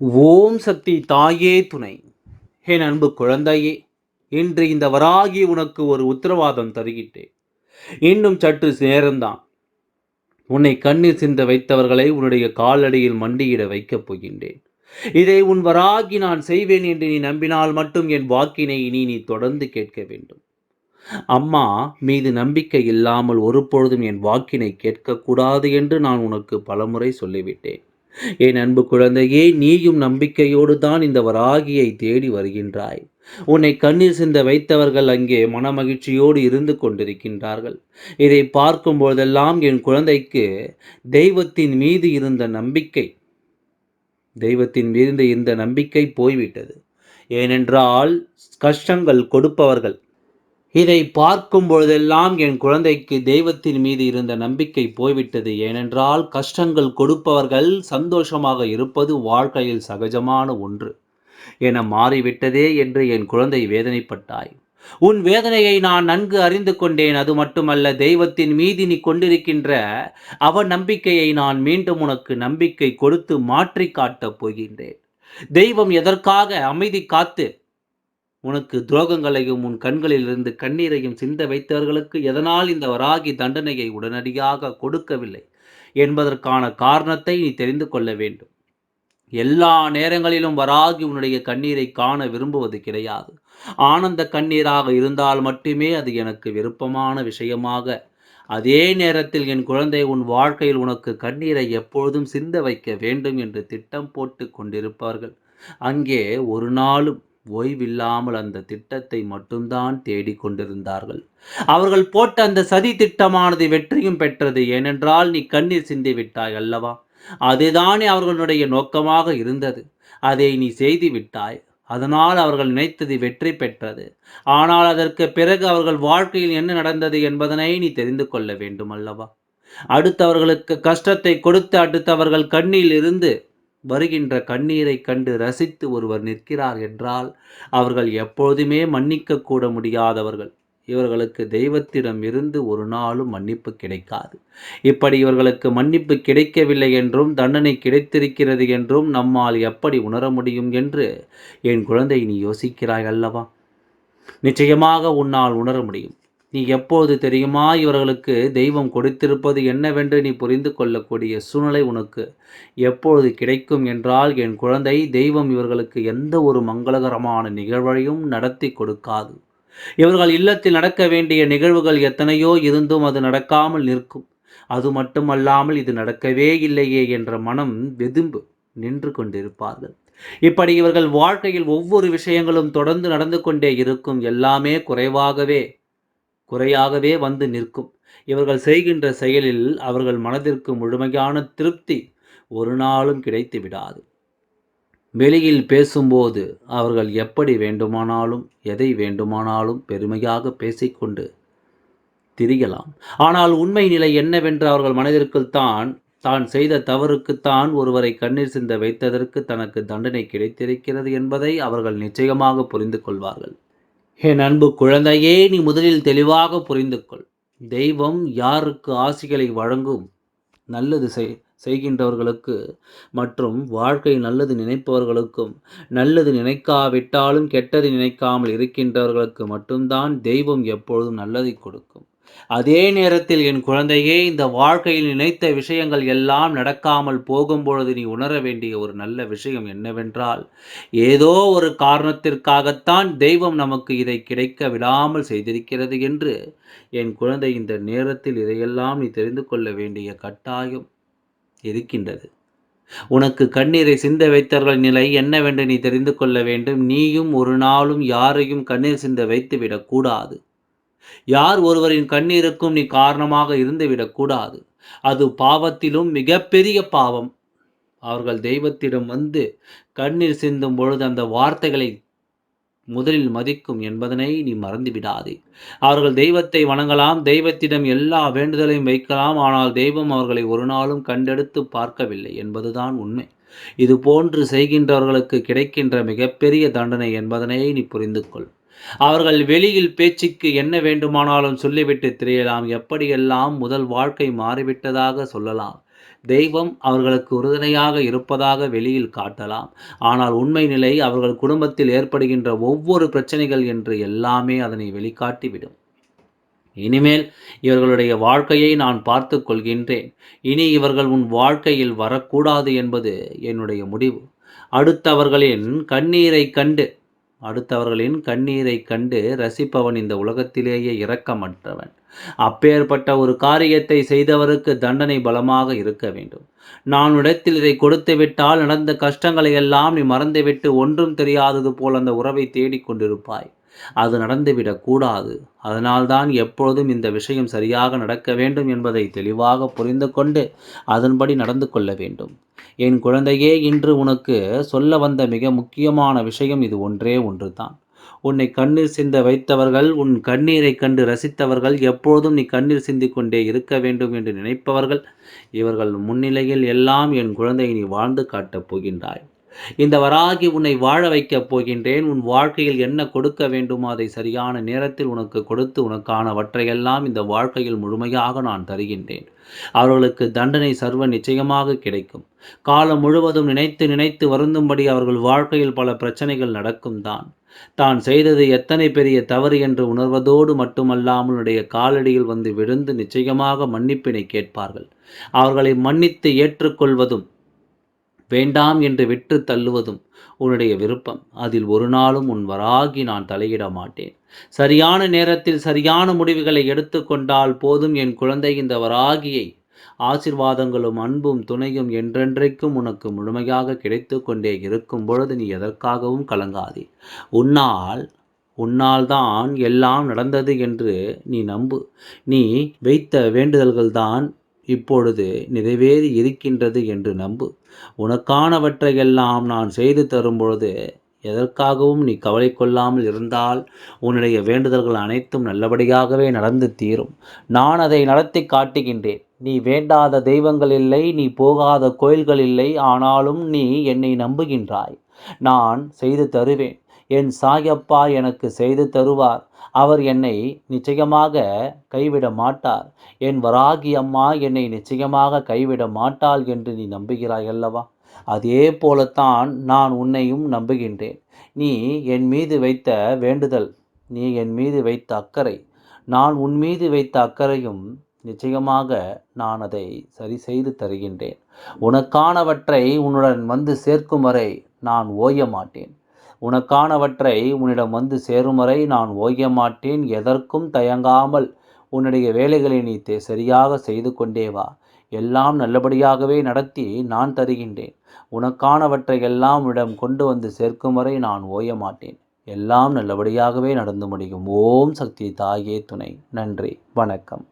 ஓம் சக்தி தாயே துணை. என் அன்பு குழந்தையே இன்று இந்த வராகி உனக்கு ஒரு உத்தரவாதம் தருகிட்டேன் இன்னும் சற்று நேரம்தான். உன்னை கண்ணீர் சிந்த வைத்தவர்களை உன்னுடைய காலடியில் மண்டியிட வைக்கப் போகின்றேன். இதை உன் வராகி நான் செய்வேன் என்று நீ நம்பினால் மட்டும் என் வாக்கினை இனி நீ தொடர்ந்து கேட்க வேண்டும். அம்மா மீது நம்பிக்கை இல்லாமல் ஒருபொழுதும் என் வாக்கினை கேட்கக்கூடாது என்று நான் உனக்கு பலமுறை சொல்லிவிட்டேன். என் அன்பு குழந்தையே நீயும் நம்பிக்கையோடு தான் இந்த வராகியை தேடி வருகின்றாய். உன்னை கண்ணீர் சிந்த வைத்தவர்கள் அங்கே மனமகிழ்ச்சியோடு இருந்து கொண்டிருக்கின்றார்கள். இதை பார்க்கும் பொழுதெல்லாம் என் குழந்தைக்கு தெய்வத்தின் மீது இருந்த நம்பிக்கை தெய்வத்தின் மீது இந்த நம்பிக்கை போய்விட்டது. ஏனென்றால் கஷ்டங்கள் கொடுப்பவர்கள் இதை பார்க்கும் பொழுதெல்லாம் என் குழந்தைக்கு தெய்வத்தின் மீது இருந்த நம்பிக்கை போய்விட்டது. ஏனென்றால் கஷ்டங்கள் கொடுப்பவர்கள் சந்தோஷமாக இருப்பது வாழ்க்கையில் சகஜமான ஒன்று. என மாறிவிட்டதே என்று என் குழந்தை வேதனைப்பட்டாய். உன் வேதனையை நான் நன்கு அறிந்து கொண்டேன். அது மட்டுமல்ல தெய்வத்தின் மீது நீ கொண்டிருக்கின்ற அவ நம்பிக்கையை நான் மீண்டும் உனக்கு நம்பிக்கை கொடுத்து மாற்றி காட்டப் போகின்றேன். தெய்வம் எதற்காக அமைதி காத்து உனக்கு துரோகங்களையும் உன் கண்களிலிருந்து கண்ணீரையும் சிந்த வைத்தவர்களுக்கு எதனால் இந்த வராகி தண்டனையை உடனடியாக கொடுக்கவில்லை என்பதற்கான காரணத்தை நீ தெரிந்து கொள்ள வேண்டும். எல்லா நேரங்களிலும் வராகி உன்னுடைய கண்ணீரை காண விரும்புவது கிடையாது. ஆனந்த கண்ணீராக இருந்தால் மட்டுமே அது எனக்கு விருப்பமான விஷயமாக. அதே நேரத்தில் என் குழந்தை உன் வாழ்க்கையில் உனக்கு கண்ணீரை எப்பொழுதும் சிந்த வைக்க வேண்டும் என்று திட்டம் போட்டு கொண்டிருப்பார்கள். அங்கே ஒரு நாளும் ஓய்வில்லாமல் அந்த திட்டத்தை மட்டும்தான் தேடிக்கொண்டிருந்தார்கள் அவர்கள் போட்ட அந்த சதி திட்டமானது வெற்றியும் பெற்றது. ஏனென்றால் நீ கண்ணீர் சிந்தி விட்டாய் அல்லவா? அதுதானே அவர்களுடைய நோக்கமாக இருந்தது. அதை நீ செய்து விட்டாய். அதனால் அவர்கள் நினைத்தது வெற்றி பெற்றது. ஆனால் அதற்கு பிறகு அவர்கள் வாழ்க்கையில் என்ன நடந்தது என்பதனை நீ தெரிந்து கொள்ள வேண்டும் அல்லவா? அடுத்தவர்களுக்கு கஷ்டத்தை கொடுத்து அடுத்தவர்கள் கண்ணில் இருந்து வருகின்ற கண்ணீரை கண்டு ரசித்து ஒருவர் நிற்கிறார் என்றால் அவர்கள் எப்பொழுதுமே மன்னிக்க கூட முடியாதவர்கள். இவர்களுக்கு தெய்வத்திடம் இருந்து ஒரு நாளும் மன்னிப்பு கிடைக்காது. இப்படி இவர்களுக்கு மன்னிப்பு கிடைக்கவில்லை என்றும் தண்டனை கிடைத்திருக்கிறது என்றும் நம்மால் எப்படி உணர முடியும் என்று என் குழந்தை நீ யோசிக்கிறாய் அல்லவா? நிச்சயமாக உன்னால் உணர முடியும். நீ எப்போது தெரியுமா இவர்களுக்கு தெய்வம் கொடுத்திருப்பது என்னவென்று நீ புரிந்து கொள்ளக்கூடிய சூழ்நிலை உனக்கு. எப்பொழுது கிடைக்கும் என்றால் என் குழந்தை தெய்வம் இவர்களுக்கு எந்த ஒரு மங்களகரமான நிகழ்வையும் நடத்தி கொடுக்காது. இவர்கள் இல்லத்தில் நடக்க வேண்டிய நிகழ்வுகள் எத்தனையோ இருந்தும் அது நடக்காமல் நிற்கும். அது மட்டுமல்லாமல் இது நடக்கவே இல்லையே என்ற மனம் வெதும்பு நின்று கொண்டிருப்பார்கள். இப்படி இவர்கள் வாழ்க்கையில் ஒவ்வொரு விஷயங்களும் தொடர்ந்து நடந்து கொண்டே இருக்கும். எல்லாமே குறைவாகவே குறையாகவே வந்து நிற்கும். இவர்கள் செய்கின்ற செயலில் அவர்கள் மனதிற்கு முழுமையான திருப்தி ஒரு நாளும் கிடைத்து விடாது. வெளியில் பேசும்போது அவர்கள் எப்படி வேண்டுமானாலும் எதை வேண்டுமானாலும் பெருமையாக பேசிக்கொண்டு திரிகலாம். ஆனால் உண்மை நிலை என்னவென்று அவர்கள் மனதிற்குள் தான் தான் செய்த தவறுக்குத்தான் ஒருவரை கண்ணீர் சிந்த வைத்ததற்கு தனக்கு தண்டனை கிடைத்திருக்கிறது என்பதை அவர்கள் நிச்சயமாக புரிந்து கொள்வார்கள். என் அன்பு குழந்தையே நீ முதலில் தெளிவாக புரிந்து கொள் தெய்வம் யாருக்கு ஆசிகளை வழங்கும் நல்லது செய் செய்கின்றவர்களுக்கு மற்றும் வாழ்க்கை நல்லது நினைப்பவர்களுக்கும் நல்லது நினைக்காவிட்டாலும் கெட்டது நினைக்காமல் இருக்கின்றவர்களுக்கு மட்டும்தான் தெய்வம் எப்பொழுதும் நல்லதை கொடுக்கும். அதே நேரத்தில் என் குழந்தையே இந்த வாழ்க்கையில் நினைத்த விஷயங்கள் எல்லாம் நடக்காமல் போகும்பொழுது நீ உணர வேண்டிய ஒரு நல்ல விஷயம் என்னவென்றால் ஏதோ ஒரு காரணத்திற்காகத்தான் தெய்வம் நமக்கு இதை கிடைக்க விடாமல் செய்திருக்கிறது என்று என் குழந்தை இந்த நேரத்தில் இதையெல்லாம் நீ தெரிந்து கொள்ள வேண்டிய கட்டாயம் இருக்கின்றது. உனக்கு கண்ணீரை சிந்த வைத்தவர்கள் நிலை என்னவென்று நீ தெரிந்து கொள்ள வேண்டும். நீயும் ஒரு நாளும் யாரையும் கண்ணீர் சிந்த வைத்துவிடக்கூடாது யார் ஒருவரின் கண்ணீருக்கும் நீ காரணமாக இருந்துவிடக்கூடாது அது பாவத்திலும் மிகப்பெரிய பாவம். அவர்கள் தெய்வத்திடம் வந்து கண்ணீர் சிந்தும் பொழுது அந்த வார்த்தைகளை முதலில் மதிக்கும் என்பதனை நீ மறந்துவிடாதே. அவர்கள் தெய்வத்தை வணங்கலாம் தெய்வத்திடம் எல்லா வேண்டுதலையும் வைக்கலாம் ஆனால் தெய்வம் அவர்களை ஒரு நாளும் கண்டெடுத்து பார்க்கவில்லை என்பதுதான் உண்மை. இது போன்று செய்கின்றவர்களுக்கு கிடைக்கின்ற மிகப்பெரிய தண்டனை என்பதனை நீ புரிந்து கொள் அவர்கள் வெளியில் பேச்சுக்கு என்ன வேண்டுமானாலும் சொல்லிவிட்டு திரியலாம். எப்படியெல்லாம் முதல் வாழ்க்கை மாறிவிட்டதாக சொல்லலாம். தெய்வம் அவர்களுக்கு உறுதுணையாக இருப்பதாக வெளியில் காட்டலாம். ஆனால் உண்மை நிலை அவர்கள் குடும்பத்தில் ஏற்படுகின்ற ஒவ்வொரு பிரச்சனைகள் என்று எல்லாமே அதனை வெளிக்காட்டிவிடும். இனிமேல் இவர்களுடைய வாழ்க்கையை நான் பார்த்து கொள்கின்றேன். இனி இவர்கள் உன் வாழ்க்கையில் வரக்கூடாது என்பது என்னுடைய முடிவு. அடுத்தவர்களின் கண்ணீரை கண்டு அடுத்தவர்களின் கண்ணீரை கண்டு ரசிப்பவன் இந்த உலகத்திலேயே இரக்கமற்றவன். அப்பேற்பட்ட ஒரு காரியத்தை செய்தவருக்கு தண்டனை பலமாக இருக்க வேண்டும். நான் இடத்தில் இதை கொடுத்து விட்டால் நடந்த கஷ்டங்களை எல்லாம் நீ மறந்துவிட்டு ஒன்றும் தெரியாதது போல் அந்த உறவை தேடிக்கொண்டிருப்பாய் அது நடந்துவிடக்கூடாது அதனால்தான் எப்பொழுதும் இந்த விஷயம் சரியாக நடக்க வேண்டும் என்பதை தெளிவாக புரிந்து கொண்டு அதன்படி நடந்து கொள்ள வேண்டும். என் குழந்தையே இன்று உனக்கு சொல்ல வந்த மிக முக்கியமான விஷயம் இது ஒன்றே ஒன்றுதான். உன்னை கண்ணீர் சிந்த வைத்தவர்கள் உன் கண்ணீரை கண்டு ரசித்தவர்கள் எப்பொழுதும் நீ கண்ணீர் சிந்திக் கொண்டே இருக்க வேண்டும் என்று நினைப்பவர்கள் இவர்கள் முன்னிலையில் எல்லாம் என் குழந்தையை நீ வாழ்ந்து காட்டப் போகின்றாய். இந்த வராகி உன்னை வாழ வைக்கப் போகின்றேன். உன் வாழ்க்கையில் என்ன கொடுக்க வேண்டுமோ அதை சரியான நேரத்தில் உனக்கு கொடுத்து உனக்கானவற்றையெல்லாம் இந்த வாழ்க்கையில் முழுமையாக நான் தருகின்றேன். அவர்களுக்கு தண்டனை சர்வ நிச்சயமாக கிடைக்கும். காலம் முழுவதும் நினைத்து நினைத்து வருந்தும்படி அவர்கள் வாழ்க்கையில் பல பிரச்சனைகள் நடக்கும் தான். தான் செய்தது எத்தனை பெரிய தவறு என்று உணர்வதோடு மட்டுமல்லாமல் உடைய காலடியில் வந்து விழுந்து நிச்சயமாக மன்னிப்பினை கேட்பார்கள். அவர்களை மன்னித்து ஏற்றுக்கொள்வதும் வேண்டாம் என்று விட்டு தள்ளுவதும் உன்னுடைய விருப்பம். அதில் ஒரு நாளும் உன் வராகி நான் தலையிட மாட்டேன். சரியான நேரத்தில் சரியான முடிவுகளை எடுத்துக்கொண்டால் போதும் என் குழந்தை இந்த வராகியை ஆசிர்வாதங்களும் அன்பும் துணையும் என்றென்றைக்கும் உனக்கு முழுமையாக கிடைத்து கொண்டே இருக்கும் பொழுது நீ எதற்காகவும் கலங்காதே. உன்னால் உன்னால் தான் எல்லாம் நடந்தது என்று நீ நம்பு. நீ வைத்த வேண்டுதல்கள்தான் இப்பொழுது நிறைவேறி இருக்கின்றது என்று நம்பு. உனக்கானவற்றையெல்லாம் நான் செய்து தரும் பொழுது எதற்காகவும் நீ கவலை கொள்ளாமல் இருந்தால் உன்னுடைய வேண்டுதல்கள் அனைத்தும் நல்லபடியாகவே நடந்து தீரும். நான் அதை நடத்தி காட்டுகின்றேன். நீ வேண்டாத தெய்வங்கள் இல்லை நீ போகாத கோயில்கள் இல்லை ஆனாலும் நீ என்னை நம்புகின்றாய். நான் செய்து தருவேன். என் சாயப்பா எனக்கு செய்து தருவார். அவர் என்னை நிச்சயமாக கைவிட மாட்டார். என் வராகி அம்மா என்னை நிச்சயமாக கைவிட மாட்டாள் என்று நீ நம்புகிறாய் அல்லவா? அதே போலத்தான் நான் உன்னையும் நம்புகின்றேன். நீ என் மீது வைத்த வேண்டுதல் நீ என் மீது வைத்த அக்கறை நான் உன் மீது வைத்த அக்கறையும் நிச்சயமாக நான் அதை சரி செய்து தருகின்றேன். உனக்கானவற்றை உன்னுடன் வந்து சேர்க்கும் வரை நான் ஓய மாட்டேன். உனக்கானவற்றை உன்னிடம் வந்து சேரும் வரை நான் ஓய மாட்டேன் எதற்கும் தயங்காமல் உன்னுடைய வேலைகளை நீ சரியாக செய்து கொண்டே வா. எல்லாம் நல்லபடியாகவே நடத்தி நான் தருகின்றேன். உனக்கானவற்றை எல்லாம் உன்னிடம் கொண்டு வந்து சேர்க்கும் வரை நான் ஓய மாட்டேன் எல்லாம் நல்லபடியாகவே நடந்து முடியும். ஓம் சக்தி தாயே துணை. நன்றி. வணக்கம்.